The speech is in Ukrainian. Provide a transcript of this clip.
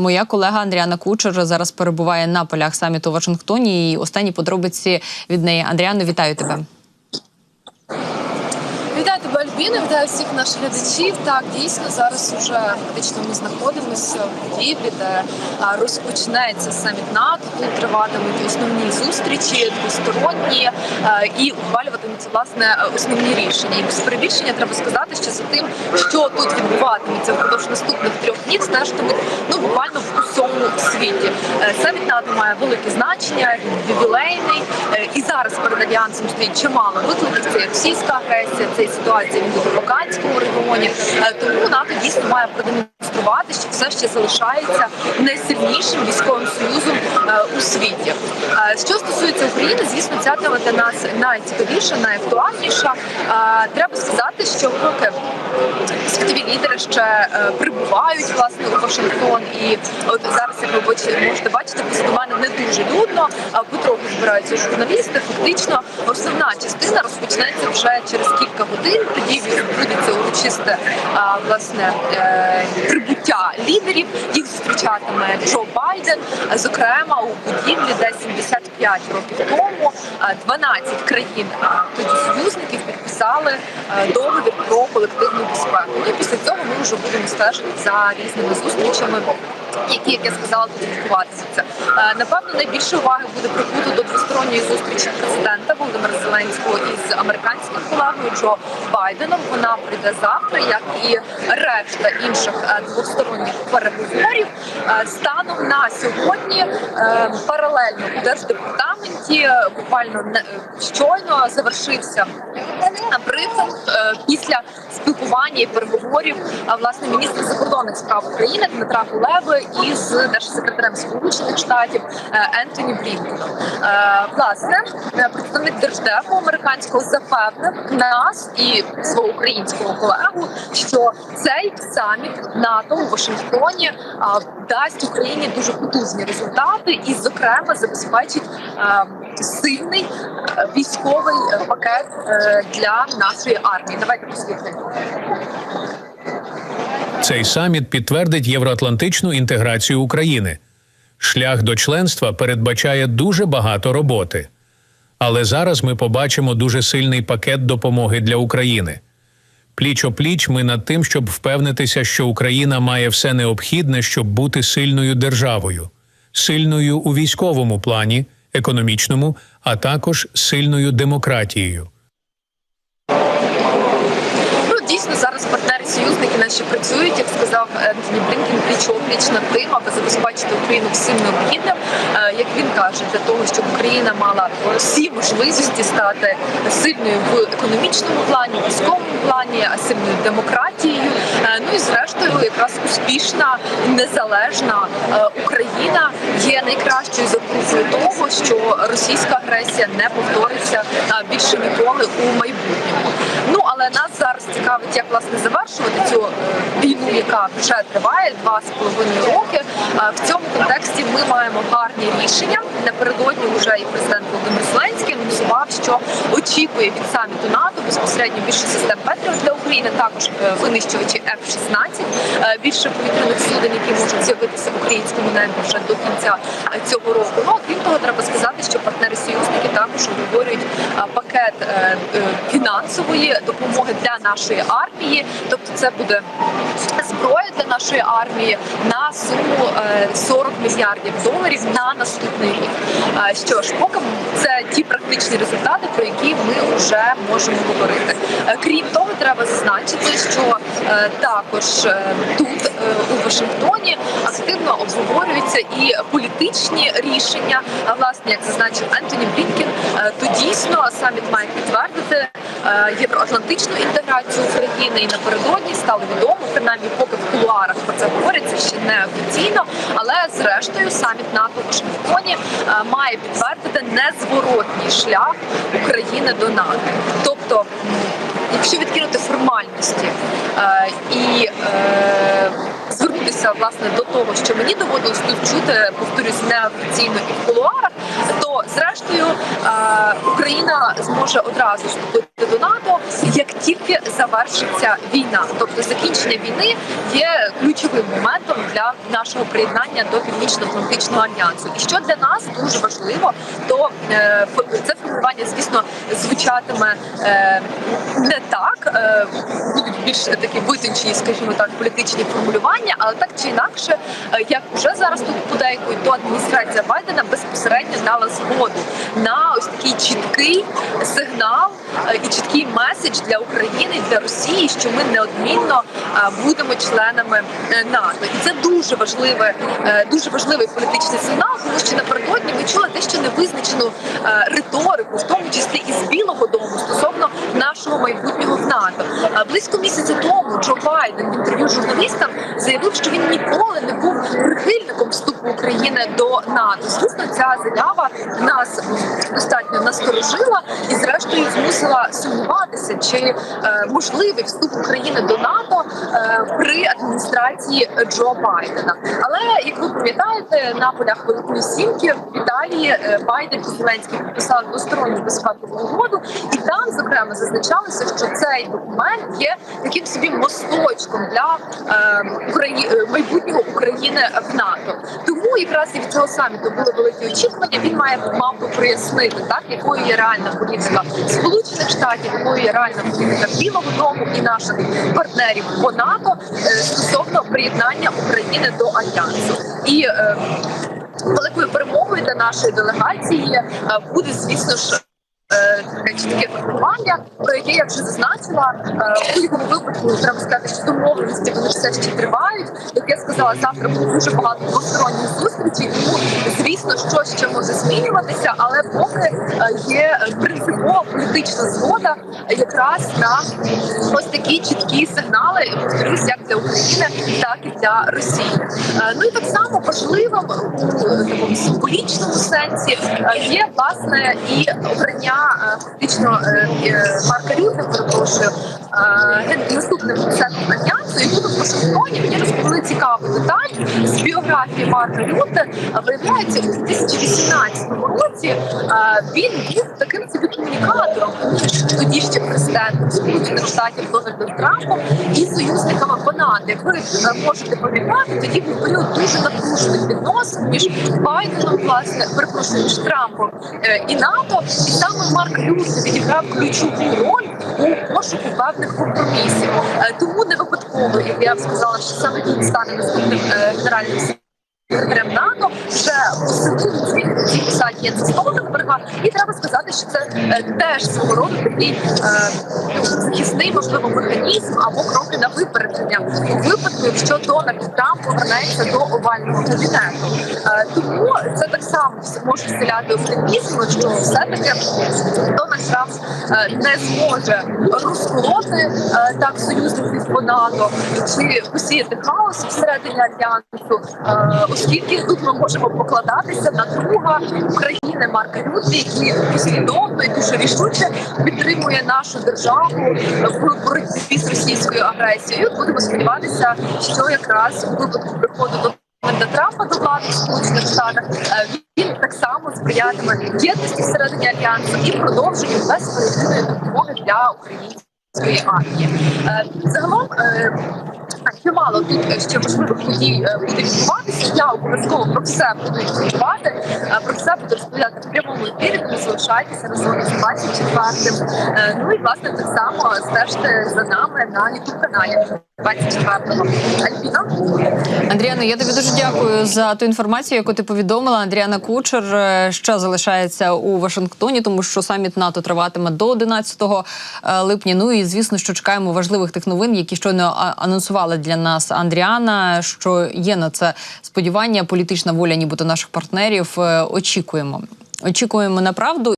Моя колега Андріана Кучер зараз перебуває на полях саміту в Вашингтоні. І останні подробиці від неї. Андріано, вітаю тебе. Тебе, вітаю всіх наших глядачів. Так, дійсно, зараз уже фактично ми знаходимося в Будівлі, де розпочнеться саміт НАТО. Тут триватимуть основні зустрічі, двосторонні і ухвалюватимуться власне основні рішення. І без перебільшення треба сказати, що за тим, що тут відбуватиметься впродовж наступних трьох днів, стежитимуть ну буквально в усьому світі. Е, Саміт НАТО має велике значення, він ювілейний, Е, і зараз перед альянсом стоїть чимало викликів. Це російська агресія, це ситуація індокавказькому регіоні. Е, Тому НАТО дійсно має продемонструвати, що все ще залишається найсильнішим військовим союзом е, у світі. Е, Що стосується України, звісно, ця тема для нас найцікавіша, найактуальніша. Треба сказати, що поки світові лідери ще прибувають власне у Вашингтон, і от зараз, як ви можете бачити, мене не дуже людно. Потроху збираються журналісти. Фактично, основна частина розпочнеться вже через кілька годин. Тоді відбудеться урочисте а, власне е, прибуття лідерів. Їх зустрічатиме Джо Байден. Зокрема, у будівлі, де 75 років тому а, 12 країн а, тоді союзників підписали договір про колективну безпеку. І після цього ми вже будемо стежити за різними зустрічами. Які, як я сказала, будуть відбуватися. Е, Напевно, найбільше уваги буде прикуто до двосторонньої зустрічі президента Володимира Зеленського із американським колегою Джо Байденом. Вона прийде завтра, як і решта інших е, двосторонніх переговорів. Е, Станом на сьогодні паралельно у держдепартаменті буквально щойно завершився брифінг після спілкування і переговорів власне міністра закордонних справ України Дмитра Кулеби із держсекретарем Сполучених Штатів е, Ентоні Блінкеном. Е, Власне, е, представник держдепу американського запевнив нас і свого українського колегу, що цей саміт НАТО у Вашингтоні дасть Україні дуже потужні результати, і, зокрема, забезпечить е, сильний е, військовий е, пакет е, для нашої армії. Давайте послухаємо. Цей саміт підтвердить євроатлантичну інтеграцію України. Шлях до членства передбачає дуже багато роботи. Але зараз ми побачимо дуже сильний пакет допомоги для України. Пліч опліч ми над тим, щоб впевнитися, що Україна має все необхідне, щоб бути сильною державою, сильною у військовому плані, економічному, а також сильною демократією. Ну дійсно зараз партнери союзники наші працюють, як сказав Ентоні Блінкен, пліч над тим, аби забезпечити Україну всім необхідним, е, як він каже, для того, щоб Україна мала всі можливості стати сильною в економічному плані, військовому плані, а сильною демократією. Е, Ну і зрештою, якраз успішна незалежна е, Україна є найкращою запорукою того, що російська агресія не повториться більше ніколи у майбутньому. Ну але нас зараз цікавить, як власне завершувати цю е, війну, яка вже триває два з половиною роки. Е, В цьому контексті ми маємо гарні рішення. Напередодні вже і президент Володимир Зеленський анонсував, що очікує від саміту НАТО безпосередньо більше систем Петріот для України, також е, винищувачі F-16, е, більше повітряних суден, які можуть з'явитися в українському небі вже до кінця цього року. Ну крім того, треба сказати, що партнери союзники також обговорюють пакет фінансової допомоги для нашої армії. Тобто, це буде зброя для нашої армії на суму е, 40 мільярдів доларів на наступний рік. Е, Що ж, поки це ті практичні результати, про які ми вже можемо говорити. Е, Крім того, треба зазначити, що е, також е, тут у Вашингтоні активно обговорюються і політичні рішення. А власне, як зазначив Ентоні Блінкен, то дійсно саміт має підтвердити євроатлантичну інтеграцію України і напередодні стало відомо, принаймні поки в кулуарах про це говориться ще не офіційно, але зрештою саміт НАТО у Вашингтоні має підтвердити незворотній шлях України до НАТО. Тобто, якщо відкинути формальності е, і е, звернутися власне до того, що мені доводилось тут чути, повторюсь, неофіційно і в кулуарах, то зрештою е, Україна зможе одразу вступити до НАТО, тільки завершиться війна, тобто закінчення війни є ключовим моментом для нашого приєднання до північно-атлантичного альянсу. І що для нас дуже важливо, то е, це формування, звісно, звучатиме е, не так, е, будуть більш такі витончені, скажімо так, політичні формулювання, але так чи інакше, як вже зараз тут подейкують, то адміністрація Байдена безпосередньо дала згоду на ось такий чіткий сигнал і чіткий меседж для України і для Росії, що ми неодмінно е, будемо членами е, НАТО, і це дуже важливе, е, дуже важливий політичний сигнал, тому що напередодні ми чули дещо невизначену е, риторику, в тому числі і з Білого Дому стосовно нашого майбутнього в НАТО. Е, Близько місяця тому Джо Байден в інтерв'ю журналістам заявив, що він ніколи не був прихильником вступу України до НАТО. Звісно, ця заява нас достатньо насторожила і, зрештою, змусила сумніватися, чи е, можливий вступ України до НАТО е, при адміністрації Джо Байдена. Але як ви пам'ятаєте, на полях Великої Сімки в Італії е, Байден і Зеленський підписали двосторонню безпекову угоду, і там зокрема зазначалося, що цей документ є таким собі мосточком для е, Украї... майбутнього України в НАТО. Тому якраз і від цього саміту були великі очікування. Він має мав би прояснити так, якою є реальна політика Сполучених Штатів, якою є реальна політика Білого Дому і наших партнерів по НАТО е, стосовно приєднання України до альянсу і. Е, Великою перемогою для нашої делегації е, буде, звісно ж, таке чітке формування, про яке я вже зазначила. В будь-якому випадку треба сказати, що домовленості вони все ще тривають. Сказала, завтра буде дуже багато двосторонніх зустрічей. Тому звісно, що ще може змінюватися, але поки е, є принципова політична згода якраз на ось такі чіткі сигнали, повторюсь, як для України, так і для Росії. Е, Ну і так само важливим у такому символічному сенсі е, є власне і обрання е, фактично е, е, Марка Рюта, перепрошую, е, наступним президентом альянсу. І тут у Вашингтоні мені розповіли цікаву деталь з біографії Марка Рюта. Виявляється, у 2018 році е, він був таким собі комунікатором між тоді ще президентом Сполучених Штатів Дональдом Трампом і союзниками по Як ви е, можете пам'ятати, тоді був період дуже напружених відносин між Байденом, власне, перепрошую, між Трампом е, і НАТО. І саме Марк Рюте відіграв ключову роль у пошуку певних компромісів. Е, Тому не і я б сказала, що саме він стане наступним е, генеральним секретарем НАТО вже посилили цій посаді Єнса Столтенберга. І треба сказати, що це е, теж свого роду такий е, ну, захисний, можливо, механізм або кроки на випередження у випадку, якщо Дональд Трамп повернеться до овального кабінету. Е, тому це так само може вселяти оптимізм, що все-таки Дональд Трамп не зможе розколоти так союзників по НАТО чи посіяти хаос всередині альянсу, оскільки тут ми можемо покладатися на друга України Марка Рюти, який послідовно і дуже рішуче підтримує нашу державу в боротьбі з російською агресією. Будемо сподіватися, що якраз у випадку приходу до Дональда Трампа до влади в Сполучених Штатах е, він так само сприятиме єдності всередині альянсу і продовженню безперебійної допомоги для української армії. Е, Загалом. Е, Чимало тут ще важливих подій е, буде відбуватися. Я обов'язково про все буду інформувати. е, Про все буду розповідати в прямому ефірі. Тому залишайтеся разом з 24 Е, Ну і власне так само стежте за нами на youtube каналі 24-го. Альбіна. Андріано, я тобі дуже дякую за ту інформацію, яку ти повідомила. Андріана Кучер е, ще залишається у Вашингтоні, тому що саміт НАТО триватиме до 11 е, липня. Ну і звісно, що чекаємо важливих тих новин, які щойно а, анонсувала для нас Андріана. Що є на це сподівання, політична воля, нібито наших партнерів. Е, Очікуємо. Очікуємо на правду.